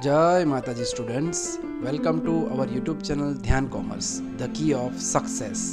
જય માતાજી students welcome to our YouTube channel Dhyan commerce the key of success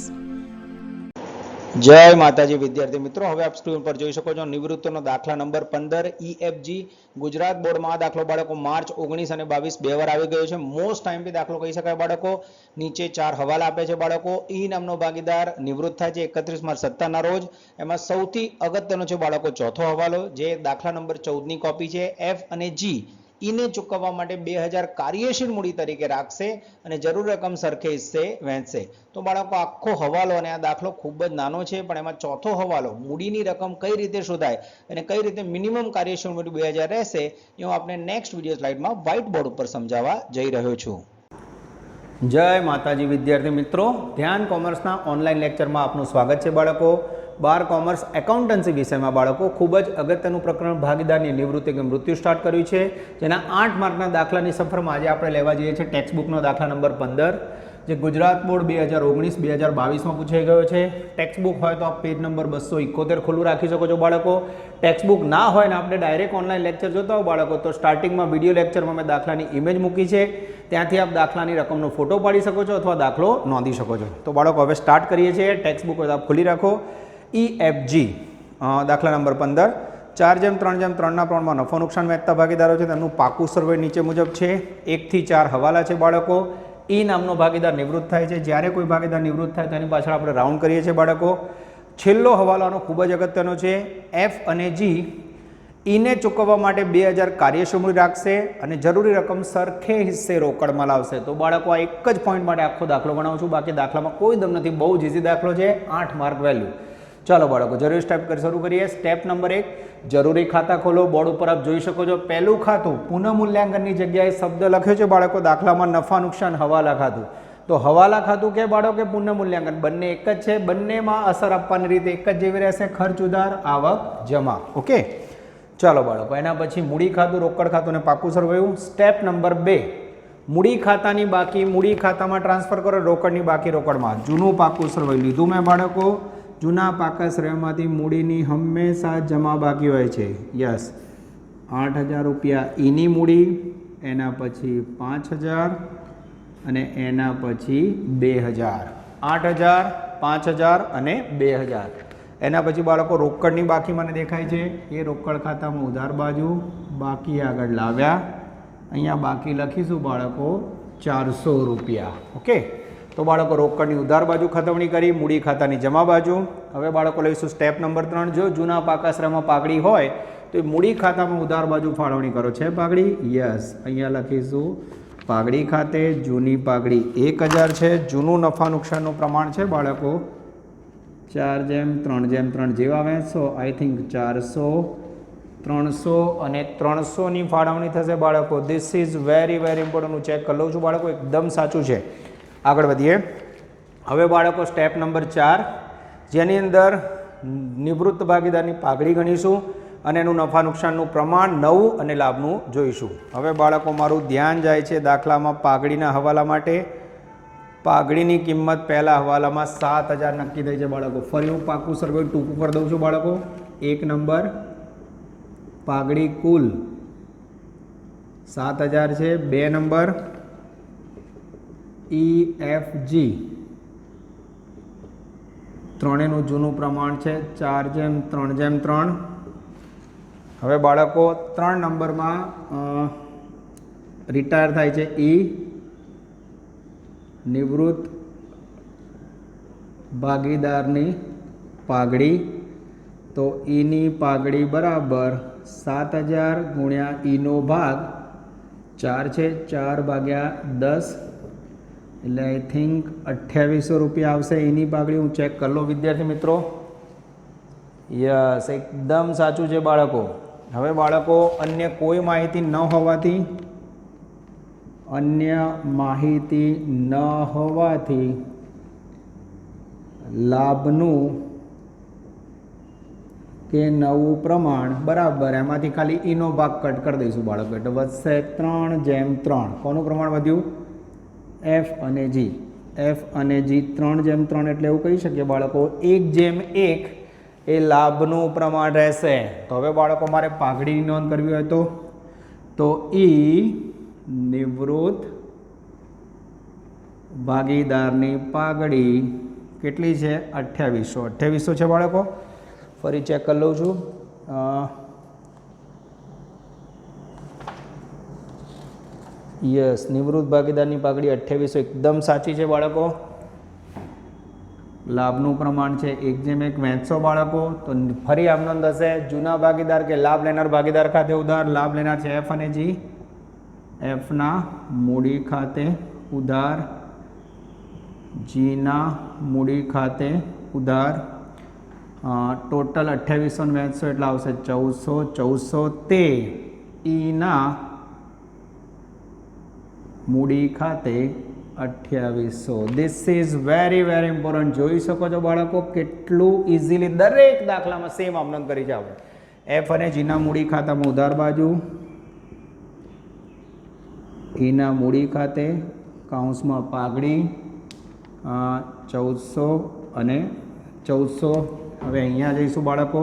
જય માતાજી વિદ્યાર્થી મિત્રો, હવે આપ સ્ક્રીન પર જોઈ શકો છો નિવૃત્તનો દાખલા નંબર પંદર ઈએફજી ગુજરાત બોર્ડમાં આ દાખલો બાળકો માર્ચ ઓગણીસ અને બાવીસ, બે વાર આવી ગયો છે. મોસ્ટ ટાઈમ બી દાખલો કહી શકાય બાળકો. નીચે ચાર હવાલા આપે છે બાળકો. ઈ નામનો ભાગીદાર નિવૃત્ત થાય છે એકત્રીસ માર્ચ સત્તાના રોજ. એમાં સૌથી અગત્યનો છે બાળકો ચોથો હવાલો, જે દાખલા નંબર ચૌદની કોપી છે. એફ અને જી ઈને ચૂકવવા માટે બે હજાર કાર્યશીલ મૂડી તરીકે રાખશે અને જરૂર રકમ સરખે હિસ્સે વહેંચશે. તો બાળકો, આખો હવાલો અને આ દાખલો ખૂબ જ નાનો છે, પણ એમાં ચોથો હવાલો, મૂડીની રકમ કઈ રીતે શોધાય અને કઈ રીતે મિનિમમ કાર્યશીલ મૂડી બે હજાર રહેશે, એ હું આપણે નેક્સ્ટ વીડિયો સ્લાઇડમાં વ્હાઇટ બોર્ડ ઉપર સમજાવવા જઈ રહ્યો છું. જય માતાજી, વિદ્યાર્થી મિત્રો. ધ્યાન કોમર્સના ઓનલાઈન લેક્ચરમાં આપનું સ્વાગત છે બાળકો. બાર કોમર્સ એકાઉન્ટન્સી વિષયમાં બાળકો ખૂબ જ અગત્યનું પ્રકરણ ભાગીદારની નિવૃત્તિ કે મૃત્યુ સ્ટાર્ટ કર્યું છે. જેના આઠ માર્કના દાખલાની સફરમાં આજે આપણે લેવા જઈએ છીએ ટેક્સ્ટ બુકનો દાખલા નંબર પંદર, જે ગુજરાત બોર્ડ બે હજાર ઓગણીસ, બે હજાર બાવીસમાં પૂછાઈ ગયો છે. ટેક્સ્ટ બુક હોય તો આપ પેજ નંબર બસો ઇકોતેર ખુલ્લું રાખી શકો છો બાળકો. ટેક્સ્ટ બુક ના હોય ને આપણે ડાયરેક્ટ ઓનલાઈન લેક્ચર જોતા હો બાળકો, તો સ્ટાર્ટિંગમાં વીડિયો લેક્ચરમાં મેં દાખલાની ઇમેજ મૂકી છે. ત્યાંથી આપ દાખલાની રકમનો ફોટો પાડી શકો છો અથવા દાખલો નોંધી શકો છો. તો બાળકો, હવે સ્ટાર્ટ કરીએ છીએ. ટેક્સ્ટ બુક આપ ખુલ્લી રાખો. ઈ એફ જી દાખલા નંબર પંદર. ચાર જેમ, ત્રણ જેમ, ત્રણના પ્રમાણમાં નફો નુકસાન વહેંચતા ભાગીદારો છે. તેમનું પાકું સર્વે નીચે મુજબ છે. એકથી ચાર હવાલા છે બાળકો. ઈ નામનો ભાગીદાર નિવૃત્ત થાય છે. જ્યારે કોઈ ભાગીદાર નિવૃત્ત થાય, તેની પાછળ આપણે રાઉન્ડ કરીએ છીએ બાળકો. છેલ્લો હવાલાનો ખૂબ જ અગત્યનો છે. એફ અને જી ઈને ચૂકવવા માટે બે હજાર કાર્યક્ષમણી રાખશે અને જરૂરી રકમ સરખે હિસ્સે રોકડમાં લાવશે. તો બાળકો, આ એક જ પોઈન્ટ માટે આખો દાખલો ગણાવું છું. બાકી દાખલામાં કોઈ દમ નથી. બહુ જ ઇઝી દાખલો છે. આઠ માર્ક વેલ્યુ ચાલો બાળકો, જરૂરી સ્ટેપ શરૂ કરીએ. સ્ટેપ નંબર એક, જરૂરી ખાતા ખોલો. બોર્ડ ઉપર આપ જોઈ શકો છો, પહેલું ખાતું પુનઃ મૂલ્યાંકનની જગ્યાએ શબ્દ લખ્યો છે બાળકો, દાખલામાં નફા, નુકસાન, હવાલા ખાતું. તો હવાલા ખાતું કે બાળકો પુનઃ મૂલ્યાંકન બંને એક જ છે. બંનેમાં અસર આપવાની રીતે એક જ જેવી રહેશે. ખર્ચ ઉધાર, આવક, જમા. ઓકે? ચાલો બાળકો, એના પછી મૂડી ખાતું, રોકડ ખાતું અને પાકું સરવાયું સ્ટેપ નંબર બે, મૂડી ખાતાની બાકી, મૂડી ખાતામાં ટ્રાન્સફર કરો, રોકડની બાકી રોકડમાં. જૂનું પાકું સરવાયું લીધું મેં બાળકો. જૂના પાકા શ્રેયમાંથી મૂડીની હંમેશા જમા બાકી હોય છે. યસ. આઠ હજાર રૂપિયા એની મૂડી, એના પછી પાંચ હજાર અને એના પછી બે હજાર. આઠ હજાર, પાંચ હજાર અને બે હજાર. એના પછી બાળકો રોકડની બાકી મને દેખાય છે. એ રોકડ ખાતામાં ઉધાર બાજુ, બાકી આગળ લાવ્યા. અહીંયા બાકી લખીશું બાળકો ચારસો રૂપિયા. ઓકે? તો બાળકો, રોકડની ઉધાર બાજુ ખતવણી કરી, મૂડી ખાતાની જમા બાજુ. હવે બાળકો લઈશું સ્ટેપ નંબર ત્રણ. જો જૂના પાકાશ્રમમાં પાઘડી હોય, તો એ મૂડી ખાતામાં ઉધાર બાજુ ફાળવણી કરો. છે પાઘડી? યસ અહીંયા લખીશું, પાઘડી ખાતે જૂની પાઘડી એક હજાર છે. જૂનું નફા નુકસાનનું પ્રમાણ છે બાળકો. ચાર જેમ, ત્રણ જેમ, ત્રણ જેવા વહેંચશો આઈ થિંક ચારસો, ત્રણસો અને ત્રણસોની ફાળવણી થશે બાળકો. This is very very important હું ચેક કરી લઉં છું. બાળકો, એકદમ સાચું છે. આગળ વધીએ. હવે બાળકો સ્ટેપ નંબર ચાર, જેની અંદર નિવૃત્ત ભાગીદારની પાઘડી ગણીશું અને એનું નફા નુકસાનનું પ્રમાણ નવું અને લાભનું જોઈશું. હવે બાળકો, મારું ધ્યાન જાય છે દાખલામાં પાઘડીના હવાલા માટે. પાઘડીની કિંમત પહેલા હવાલામાં સાત હજાર નક્કી થઈ છે બાળકો. ફરી હું પાકું સર્વે ટૂંકું કરી દઉં છું બાળકો. એક નંબર, પાઘડી કુલ સાત હજાર છે. બે નંબર ઈ એફ જી ત્રણેયનું જૂનું પ્રમાણ છે, ચાર જેમ ત્રણ જેમ ત્રણ. હવે બાળકો, ત્રણ નંબરમાં રિટાયર થાય છે ઈ નિવૃત્ત ભાગીદારની પાઘડી. તો ઈની પાઘડી બરાબર સાત હજાર ગુણ્યા ઈનો ભાગ ચાર છે, ચાર ભાગ્યા દસ. એટલે આઈ થિંક અઠ્યાવીસો રૂપિયા આવશે. એની પાઘડી હું ચેક કરી લો વિદ્યાર્થી મિત્રો, યસ, એકદમ સાચું છે બાળકો. હવે બાળકો, અન્ય કોઈ માહિતી ન હોવાથી, અન્ય માહિતી ન હોવાથી લાભનું કે નવું પ્રમાણ, બરાબર, એમાંથી ખાલી ઈનો ભાગ કટ કરી દઈશું બાળકો. એટલે વધશે ત્રણ જેમ ત્રણ. કોનું પ્રમાણ વધ્યું? એફ અને જી. એફ અને જી ત્રણ જેમ ત્રણ એટલે એવું કહી શકીએ બાળકો. એક જેમ એક એ લાભનું પ્રમાણ રહેશે. તો હવે બાળકો મારે પાઘડીની નોંધ કરવી હોય તો? તો ઈ નિવૃત્ત ભાગીદારની પાઘડી કેટલી છે? અઠ્યાવીસો. અઠ્યાવીસો છે બાળકો? ફરી ચેક કરી લઉં છું. યસ, નિવૃત્ત ભાગીદારની પાઘડી અઠ્યાવીસો. એકદમ સાચી છે બાળકો. લાભનું પ્રમાણ છે એક જેમ એક વહેંચશો બાળકો, તો ફરી આમનો થશે જૂના ભાગીદાર કે લાભ લેનાર ભાગીદાર ખાતે ઉધાર, લાભ લેનાર છે એફ અને જી એફના મૂડી ખાતે ઉધાર જીના મૂડી ખાતે ઉધાર. ટોટલ અઠ્યાવીસો ને વહેંચશો એટલે આવશે ચૌદસો ચૌદસો તે ઈના મૂડી ખાતે અઠ્યાવીસો. This is very very important જોઈ શકો છો બાળકો કેટલું ઇઝીલી દરેક દાખલામાં સેમ આમનમ કરી છે આપણે એફ અને જીના મૂડી ખાતામાં ઉધાર બાજુ. ઈના મૂડી ખાતે કાઉન્સમાં પાઘડી ચૌદસો અને ચૌદસો. હવે અહીંયા જઈશું બાળકો.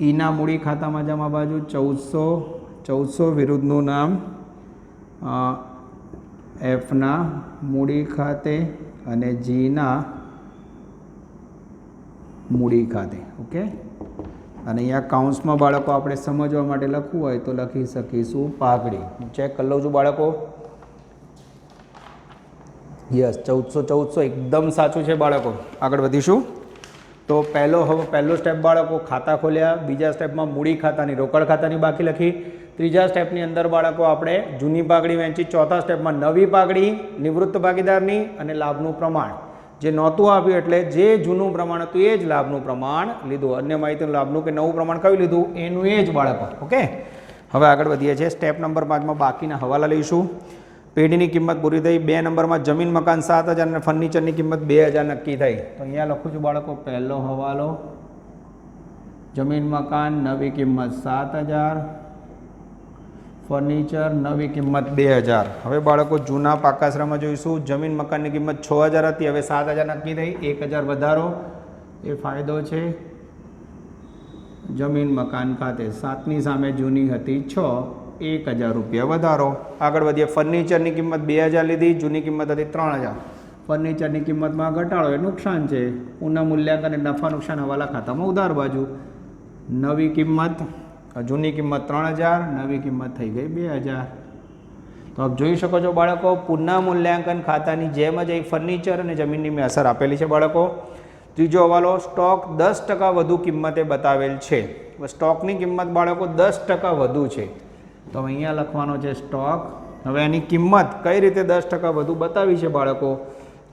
ઈના મૂડી ખાતામાં જમા બાજુ ચૌદસો ચૌદસો વિરુદ્ધનું નામ એફના મૂડી ખાતે અને જીના મૂડી ખાતે, ઓકે? અને અહીંયા કાઉન્સમાં બાળકો આપણે સમજવા માટે લખવું હોય તો લખી શકીશું પાઘડી. ચેક કરી લઉં છું બાળકો. યસ, ચૌદસો ચૌદસો એકદમ સાચું છે બાળકો. આગળ વધીશું. તો પહેલો, હવે પહેલો સ્ટેપ બાળકો ખાતા ખોલ્યા. બીજા સ્ટેપમાં મૂડી ખાતાની રોકડ ખાતાની બાકી લખી. ત્રીજા સ્ટેપની અંદર બાળકો આપણે જૂની પાઘડી વહેંચી, ચોથા સ્ટેપમાં નવી પાઘડી, નિવૃત્ત ભાગીદારની અને લાભનું પ્રમાણ. જે નહોતું આપ્યું એટલે જે જૂનું પ્રમાણ હતું એ જ લાભનું પ્રમાણ લીધું. અન્ય માહિતીનું લાભનું કે નવું પ્રમાણ કયું લીધું? એનું એ જ બાળકો. ઓકે? હવે આગળ વધીએ છીએ. સ્ટેપ નંબર પાંચમાં બાકીના હવાલા લઈશું. પેઢીની કિંમત પૂરી થઈ. બે નંબરમાં જમીન, મકાન સાત હજાર અને ફર્નિચરની કિંમત બે હજાર નક્કી થઈ. તો અહીંયા લખું છું બાળકો, પહેલો હવાલો. જમીન, મકાન, નવી કિંમત સાત હજાર. ફર્નિચર નવી કિંમત બે હજાર. હવે બાળકો, જૂના પાકાશ્રમમાં જોઈશું. જમીન મકાનની કિંમત છ હજાર હતી. હવે સાત હજાર નક્કી થઈ. એક હજાર વધારો. એ ફાયદો છે જમીન મકાન ખાતે. સાતની સામે જૂની હતી છ. એક હજાર રૂપિયા વધારો. આગળ વધીએ. ફર્નિચરની કિંમત બે હજાર લીધી. જૂની કિંમત હતી ત્રણ હજાર. ફર્નિચરની કિંમતમાં ઘટાડો. એ નુકસાન છે. પુનઃ મૂલ્યાંકન નફા નુકસાન હવાલા ખાતામાં ઉધાર બાજુ. નવી કિંમત જૂની કિંમત ત્રણ હજાર, નવી કિંમત થઈ ગઈ બે હજાર. તો આપ જોઈ શકો છો બાળકો, પુનઃ મૂલ્યાંકન ખાતાની જેમ જ એ ફર્નિચર અને જમીનની મેં અસર આપેલી છે બાળકો. ત્રીજો હવાલો સ્ટોક દસ ટકા વધુ કિંમતે બતાવેલ છે. સ્ટોકની કિંમત બાળકો દસ ટકા વધુ છે. તો અહીંયા લખવાનો છે સ્ટોક હવે એની કિંમત કઈ રીતે દસ ટકા વધુ બતાવી છે બાળકો?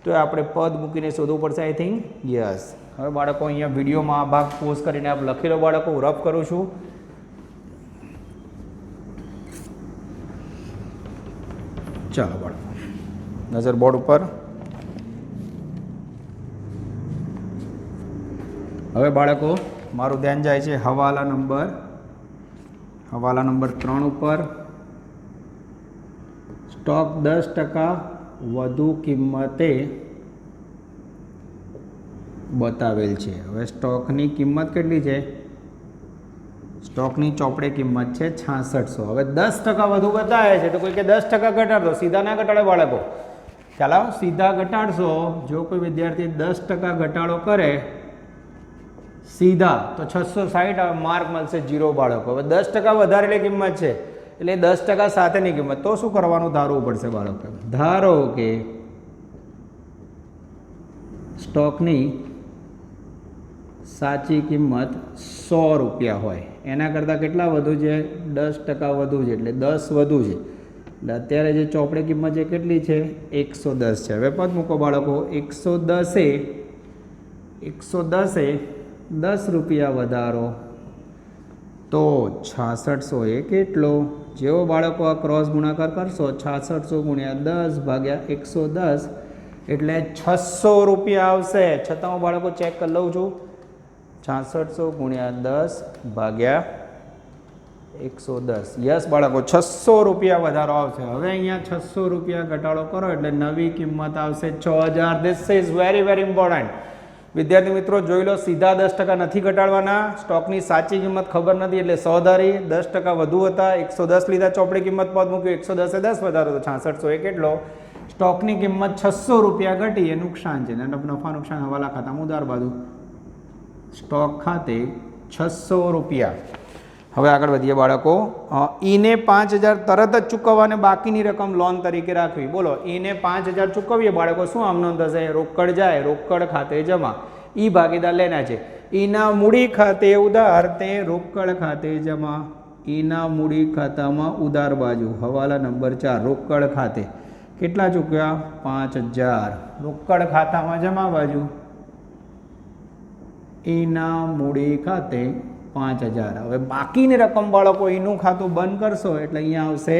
તો આપણે પદ મૂકીને શોધવું પડશે આઈ થિંક યસ હવે બાળકો, અહીંયા વિડીયોમાં આ ભાગ પોઝ કરીને આપ લખી લો બાળકો રફ કરું છું. ચાલો બાળકો નજર બોર્ડ ઉપર. હવે બાળકો, મારું ધ્યાન જાય છે હવાલા નંબર. હવાલા નંબર ત્રણ ઉપર. સ્ટોક દસ ટકા વધુ કિંમતે બતાવેલ છે. હવે સ્ટોકની કિંમત કેટલી છે? સ્ટોકની ચોપડે કિંમત છે છાસઠસો. હવે દસ ટકા વધુ બતાવે છે તો કોઈ કે દસ ટકા ઘટાડો, સીધા ના ઘટાડે બાળકો. ચાલો, સીધા ઘટાડશો. જો કોઈ વિદ્યાર્થી દસ ટકા ઘટાડો કરે, સીધા, તો છસો સાઠ માર્ક મળશે જીરો બાળકો. હવે દસ ટકા વધારેલી કિંમત છે, એટલે દસ ટકા સાથેની કિંમત. તો શું કરવાનું? ધારવું પડશે બાળકો ધારો કે સ્ટોકની સાચી કિંમત સો રૂપિયા હોય. એના કરતાં કેટલા વધુ છે? દસ ટકા વધુ છે, એટલે દસ વધુ છે. એટલે અત્યારે જે ચોપડે કિંમત છે કેટલી છે? એકસો દસ છે. હવે પદ મૂકો બાળકો. એકસો દસે એકસો દસે, દસ રૂપિયા વધારો. તો છાસઠસો એ કેટલો? જેવો બાળકો આ ક્રોસ ગુણાકાર કરશો, છાસઠસો ગુણ્યા દસ ભાગ્યા એકસો દસ, એટલે છસો રૂપિયા આવશે. છતાં હું બાળકો ચેક કરી લઉં છું. છાસઠસો ગુણ્યા દસ ભાગ્યા એકસો દસ. યસ, બાળકો, છસો રૂપિયા વધારો આવશે. હવે અહીંયા છસો રૂપિયા ઘટાડો કરો એટલે નવી કિંમત આવશે છ હજાર. This is very very important વિદ્યાર્થી મિત્રો, જોઈ લો, સીધા દસ ટકા નથી ઘટાડવાના. સ્ટોકની સાચી કિંમત ખબર નથી, એટલે સો ધારી દસ ટકા વધુ હતા. એકસો દસ લીધા, ચોપડી કિંમત પદ મૂક્યું. એકસો દસે દસ વધારો, તો છાસઠસો એ કેટલો? સ્ટોકની કિંમત છસો રૂપિયા ઘટી, એ નુકસાન છે. અને નફા નુકસાન હવાલા ખાતા ઉધાર બાજુ. સ્ટોક ખાતે છસો રૂપિયા. હવે આગળ વધીએ બાળકો. ઈને પાંચ હજાર તરત જ ચૂકવવા અને બાકીની રકમ લોન તરીકે રાખવી. બોલો, ઈને પાંચ હજાર ચૂકવીએ બાળકો, શું આમનો થશે રોકડ જાય, રોકડ ખાતે જમા. ઈ ભાગીદાર લેના છે. ઈના મૂડી ખાતે ઉધાર, તે રોકડ ખાતે જમા. ઈના મૂડી ખાતામાં ઉધાર બાજુ. હવાલા નંબર ચાર, રોકડ ખાતે. કેટલા ચૂક્યા? પાંચ હજાર. રોકડ ખાતામાં જમા બાજુ. એના મૂડી ખાતે પાંચ હજાર હવે બાકીની રકમ બાળકો એનું ખાતું બંધ કરશો એટલે અહીંયા આવશે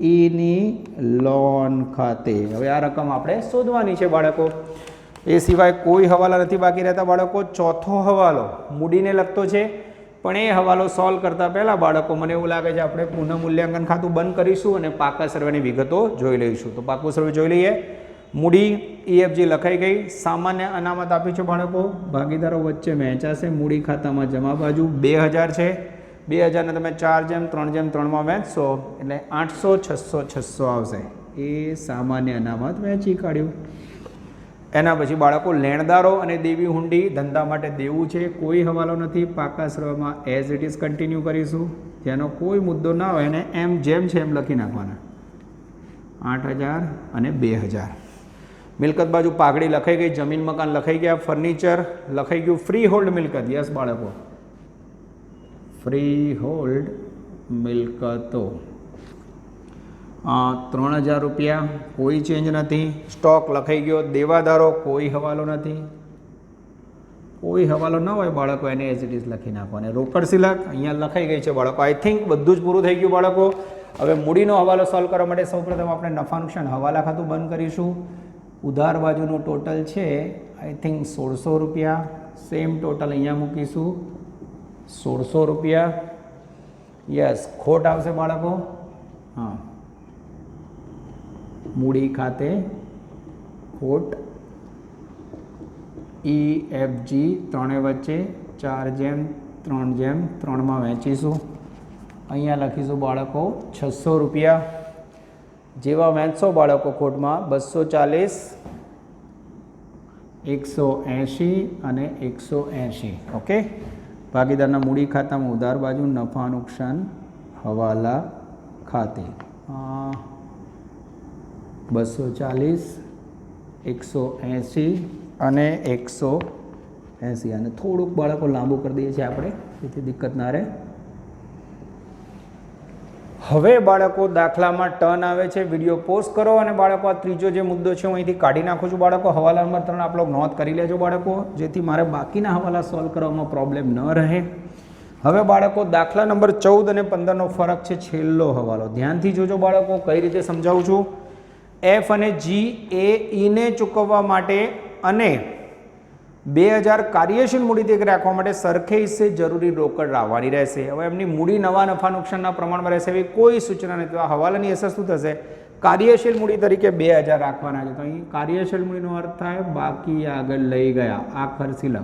ઈની લોન ખાતે. હવે આ રકમ આપણે શોધવાની છે બાળકો. એ સિવાય કોઈ હવાલા નથી બાકી રહેતા બાળકો. ચોથો હવાલો મૂડીને લગતો છે. પણ એ હવાલો સોલ્વ કરતાં પહેલાં બાળકો, મને એવું લાગે છે આપણે પુનઃ મૂલ્યાંકન ખાતું બંધ કરીશું અને પાકા સર્વેની વિગતો જોઈ લઈશું. તો પાકું સર્વે જોઈ લઈએ. મૂડી ઈએફજી લખાઈ ગઈ. સામાન્ય અનામત આપી છે બાળકો. ભાગીદારો વચ્ચે વહેંચાશે મૂડી ખાતામાં જમા બાજુ બે હજાર છે. બે હજારને તમે ચાર જેમ, ત્રણ જેમ, ત્રણમાં વહેંચશો એટલે આઠસો, છસો છસો આવશે. એ સામાન્ય અનામત વહેંચી કાઢ્યું. એના પછી બાળકો લેણદારો અને દેવી હુંડી ધંધા માટે દેવું છે. કોઈ હવાલો નથી. પાકા સર્વમાં એઝ ઇટ ઇઝ કન્ટિન્યુ કરીશું. જેનો કોઈ મુદ્દો ના હોય એને એમ જેમ છે એમ લખી નાખવાના. આઠ હજાર અને બે હજાર. મિલકત બાજુ પાઘડી લખાઈ ગઈ, જમીન મકાન લખાઈ ગયા, ફર્નિચર લખાઈ ગયું ફ્રી હોલ્ડ મિલકત. યસ બાળકો. ફ્રી હોલ્ડ મિલકતો. ત્રણ હજાર રૂપિયા, કોઈ ચેન્જ નથી. સ્ટોક લખાઈ ગયો, દેવાદારો, કોઈ હવાલો નથી. કોઈ હવાલો ન હોય બાળકો, એને એઝ ઇટ ઇઝ લખી નાખો. અને રોકડ સિલક અહીંયા લખાઈ ગઈ છે બાળકો. આઈ થિંક બધું જ પૂરું થઈ ગયું બાળકો. હવે મૂડીનો હવાલો સોલ્વ કરવા માટે સૌપ્રથમ આપણે નફા નુકસાન હવાલા ખાતું બંધ કરીશું. ઉધાર બાજુનું ટોટલ છે આઈ થિંક સોળસો રૂપિયા. સેમ ટોટલ અહીંયા મૂકીશું. સોળસો રૂપિયા. યસ ખોટ આવશે બાળકો. હા. મૂડી ખાતે ખોટ. ઈ એફ જી ત્રણે વચ્ચે, ચાર જેમ, ત્રણ જેમ, ત્રણમાં વહેંચીશું. અહીંયા લખીશું બાળકો, છસો રૂપિયા. જેવા વહેંચો બાળકો ખોટમાં બસો ચાલીસ, એકસો એંશી અને એકસો એંશી. ઓકે ભાગીદારના મૂડી ખાતામાં ઉધાર બાજુ નફા નુકસાન હવાલા ખાતે. બસો ચાલીસ, એકસો એંશી અને એકસો એંસી અને થોડુંક બાળકો લાંબુ કરી દઈએ છીએ આપણે જેથી દિક્કત ના રહે. હવે બાળકો દાખલામાં ટર્ન આવે છે, વીડિયો પોસ્ટ કરો અને બાળકો, આ ત્રીજો જે મુદ્દો છે, હું અહીંથી કાઢી નાખું છું. બાળકો, હવાલા નંબર ત્રણ આપણો નોંધ કરી લેજો બાળકો, જેથી મારે બાકીના હવાલા સોલ્વ કરવામાં પ્રોબ્લેમ ન રહે. હવે બાળકો, દાખલા નંબર ચૌદ અને પંદરનો ફરક છે છેલ્લો હવાલો. ધ્યાનથી જોજો બાળકો, કઈ રીતે સમજાવું છું. એફ અને જી એ ઈને ચૂકવવા માટે અને બે હજાર કાર્યશીલ મૂડી દેખ રાખવા માટે સરખે હિસ્સે જરૂરી રોકડ લાવવાની રહેશે. હવે એમની મૂડી નવા નફા નુકસાનના પ્રમાણમાં રહેશે. એવી કોઈ સૂચના નથી. તો આ હવાલાની અસર શું થશે? કાર્યશીલ મૂડી તરીકે બે હજાર રાખવાના છે. તો અહીં કાર્યશીલ મૂડીનો અર્થ થાય બાકી આગળ લઈ ગયા. આખર સિલક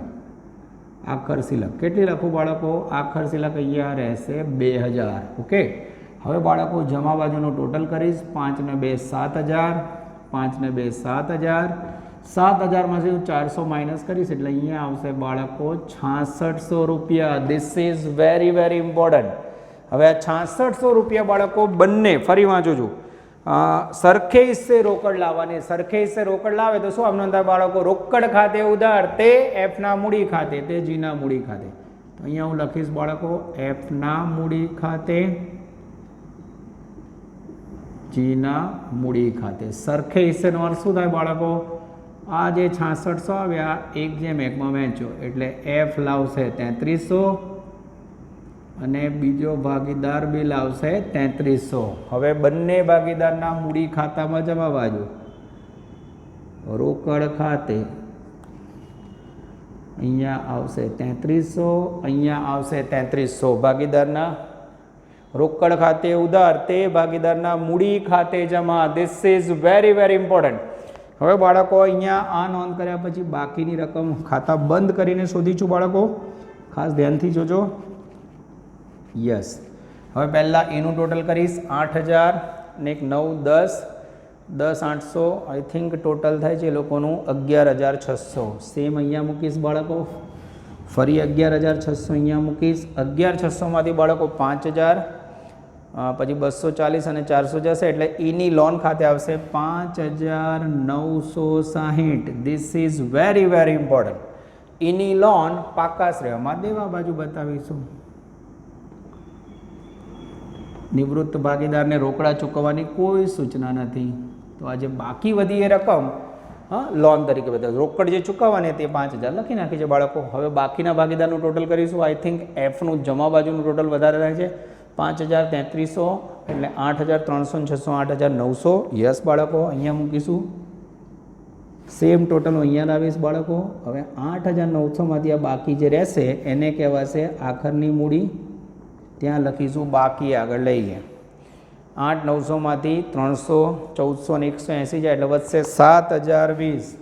આખર સિલક કેટલી લખું બાળકો? આખર સિલક અહીંયા રહેશે બે હજાર. ઓકે? હવે બાળકો જમા બાજુનો ટોટલ કરીશ. પાંચને બે સાત હજાર. પાંચને બે સાત હજાર. સાત હજારમાંથી હું ચારસો માઇનસ કરીશ, એટલે અહીંયા આવશે બાળકો, છાસઠસો રૂપિયા. This is very very important હવે આ છાસઠસો રૂપિયા બાળકો બંને, ફરી વાંચું છું. સરખે હિસ્સે રોકડ લાવવાની સરખે હિસ્સે રોકડ લાવે તો શું? આમ અંદર બાળકો, રોકડ ખાતે ઉધાર, તે એફના મૂડી ખાતે, તે જીના મૂડી ખાતે. તો અહીંયા હું લખીશ બાળકો એફના મૂડી ખાતે જીના મૂડી ખાતે. સરખે હિસ્સેનો અર્થ શું થાય બાળકો? આ જે છાસઠસો આવ્યા, એક જેમ એકમાં વહેંચો એટલે એફ લાવશે તેત્રીસો અને બીજો ભાગીદાર બી લાવશે તેત્રીસો. હવે બંને ભાગીદારના મૂડી ખાતામાં જમા બાજુ. રોકડ ખાતે અહીંયા આવશે તેત્રીસો, અહીંયા આવશે તેત્રીસો. ભાગીદારના રોકડ ખાતે ઉધાર, તે ભાગીદારના મૂડી ખાતે જમા. This is very very important હવે બાળકો અહીંયા આ નોંધ કર્યા પછી બાકીની રકમ ખાતા બંધ કરીને શોધી છું બાળકો. ખાસ ધ્યાનથી જોજો. યસ. હવે પહેલાં એનું ટોટલ કરીશ. આઠ હજાર ને એક નવ, દસ. દસ, આઠસો. આઈ થિંક ટોટલ થાય છે એ લોકોનું અગિયાર હજાર છસો. સેમ અહીંયા મૂકીશ બાળકો. ફરી અગિયાર હજાર છસો અહીંયા મૂકીશ. અગિયાર છસોમાંથી બાળકો પાંચ હજાર. પછી બસો ચાલીસ અને ચારસો જશે એટલે ઈની લોન ખાતે આવશે પાંચ હજાર નવસો સાહીઠ. This is very very important ઈની loan પાકાશ્રયમાં દેવા બાજુ બતાવીશું. નિવૃત્ત ભાગીદારને રોકડા ચૂકવવાની કોઈ સૂચના નથી. તો આજે બાકી વધી એ રકમ, હા, લોન તરીકે બતાવે. રોકડ જે ચૂકવવાની હતી પાંચ હજાર લખી નાખી છે બાળકો. હવે બાકીના ભાગીદારનું ટોટલ કરીશું. આઈ થિંક એફનું જમા બાજુનું ટોટલ વધારે રહે છે. પાંચ હજાર તેત્રીસો એટલે આઠ હજાર ત્રણસો ને છસો, આઠ હજાર નવસો. યસ બાળકો, અહીંયા મૂકીશું. સેમ ટોટલ અહીંયા લાવીશ બાળકો. હવે આઠ હજાર નવસોમાંથી આ બાકી જે રહેશે, એને કહેવાશે આખરની મૂડી. ત્યાં લખીશું બાકી આગળ લઈએ. આઠ નવસોમાંથી ત્રણસો, ચૌદસો ને એકસો એંસી જાય એટલે વધશે સાત હજાર વીસ.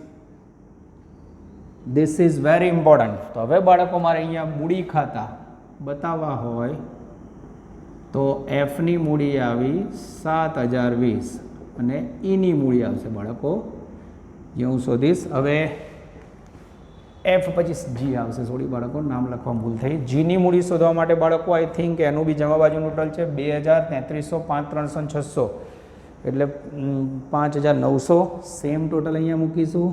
ધીસ ઇઝ વેરી ઇમ્પોર્ટન્ટ તો હવે બાળકો મારે અહીંયા મૂડી ખાતા બતાવવા હોય. તો એફની મૂડી આવી સાત હજાર વીસ અને ઈની મૂડી આવશે બાળકો. જે હું શોધીશ, હવે એફ પછી જી આવશે. સોરી બાળકો, નામ લખવા ભૂલ થઈ. જીની મૂડી શોધવા માટે બાળકો આઈ થિંક એનું બી જમા બાજુનું ટોટલ છે બે હજાર તેત્રીસો પાંચ ત્રણસો છસો. એટલે પાંચ હજાર નવસો. સેમ ટોટલ અહીંયા મૂકીશું.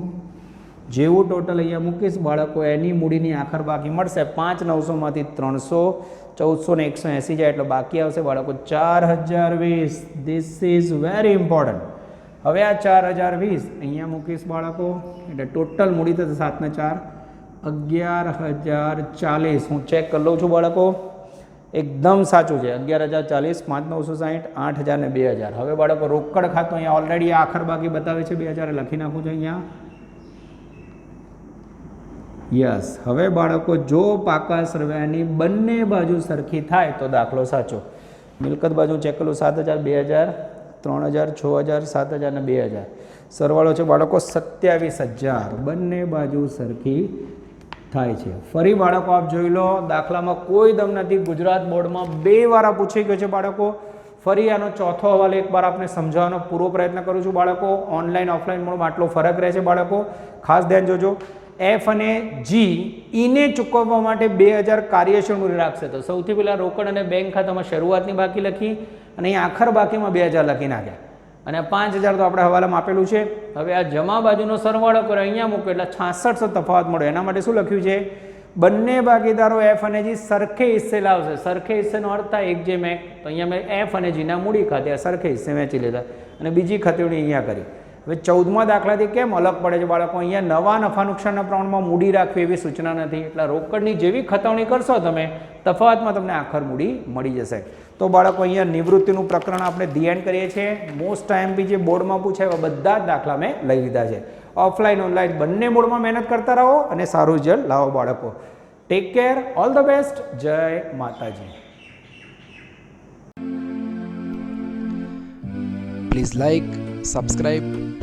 જેવું ટોટલ અહીંયા મૂકીશ, બાળકો એની મૂડીની આખર બાકી મળશે. પાંચ નવસોમાંથી ત્રણસો, ચૌદસો ને એકસો એંસી જાય એટલે બાકી આવશે બાળકો ચાર હજાર વીસ. ધીસ ઇઝ વેરી ઇમ્પોર્ટન્ટ હવે આ ચાર હજાર વીસ અહીંયા મૂકીશ બાળકો. એટલે ટોટલ મૂડી થશે સાતને ચાર. અગિયાર હજાર ચાલીસ. હું ચેક કરી લઉં છું બાળકો. એકદમ સાચું છે. અગિયાર હજાર ચાલીસ, પાંચ નવસો સાહીઠ, આઠ હજાર ને બે હજાર. હવે બાળકો રોકડ ખાતું અહીંયા ઓલરેડી આખર બાકી બતાવે છે બે હજાર લખી નાખું છું અહીંયા. યસ. હવે બાળકો, જો પાકા સરવાયાની બંને બાજુ સરખી થાય તો દાખલો સાચો. મિલકત બાજુ ચેક કરું સાત હજાર, બે હજાર, ત્રણ હજાર, છ હજાર, સાત હજાર ને બે હજાર. સરવાળો છે બાળકો સત્યાવીસ હજાર. બંને બાજુ સરખી થાય છે. ફરી બાળકો આપ જોઈ લો, દાખલામાં કોઈ દમ નથી. ગુજરાત બોર્ડમાં બે વાર આ પૂછાઈ ગયો છે બાળકો. ફરી આનો ચોથો હવાલો એકવાર આપને સમજાવવાનો પૂરો પ્રયત્ન કરું છું બાળકો. ઓનલાઈન, ઓફલાઈન મોડમાં આટલો ફરક રહે છે બાળકો. ખાસ ધ્યાન જોજો. એફ અને જી ઈને ચૂકવવા માટે બે હજાર કાર્યશીલ મૂડી રાખશે. તો સૌથી પહેલાં રોકડ અને બેંક ખાતામાં શરૂઆતની બાકી લખી અને અહીં આખર બાકીમાં બે હજાર લખી નાખ્યા. અને પાંચ હજાર તો આપણે હવાલામાં આપેલું છે. હવે આ જમા બાજુનો સરવાળો કરો. અહીંયા મૂકો એટલે છાસઠસો તફાવત મળે એના માટે શું લખ્યું છે? બંને ભાગીદારો એફ અને જી સરખે હિસ્સે લાવશે. સરખે હિસ્સેનો અર્થ થાય એક જે મેં. તો અહીંયા મેં એફ અને જીના મૂડી ખાતે સરખે હિસ્સે વેચી લીધા. અને બીજી ખતેવણી અહીંયા કરી. હવે ચૌદમા દાખલાથી કેમ અલગ પડે છે બાળકો? અહીંયા નવા નફા નુકસાનના પ્રમાણમાં મૂડી રાખવી એવી સૂચના નથી. એટલે રોકડની જેવી ખતવણી કરશો તમે તફાવતમાં તમને આખર મૂડી મળી જશે. તો બાળકો અહીંયા નિવૃત્તિનું પ્રકરણ આપણે ધ્યાન કરીએ છીએ. મોસ્ટ ટાઈમ બી જે બોર્ડમાં પૂછાય એવા બધા જ દાખલા મેં લઈ લીધા છે. ઓફલાઈન ઓનલાઈન બંને મોડમાં મહેનત કરતા રહો અને સારું રિઝલ્ટ લાવો બાળકો. Take care all the best જય માતાજી. Please like subscribe,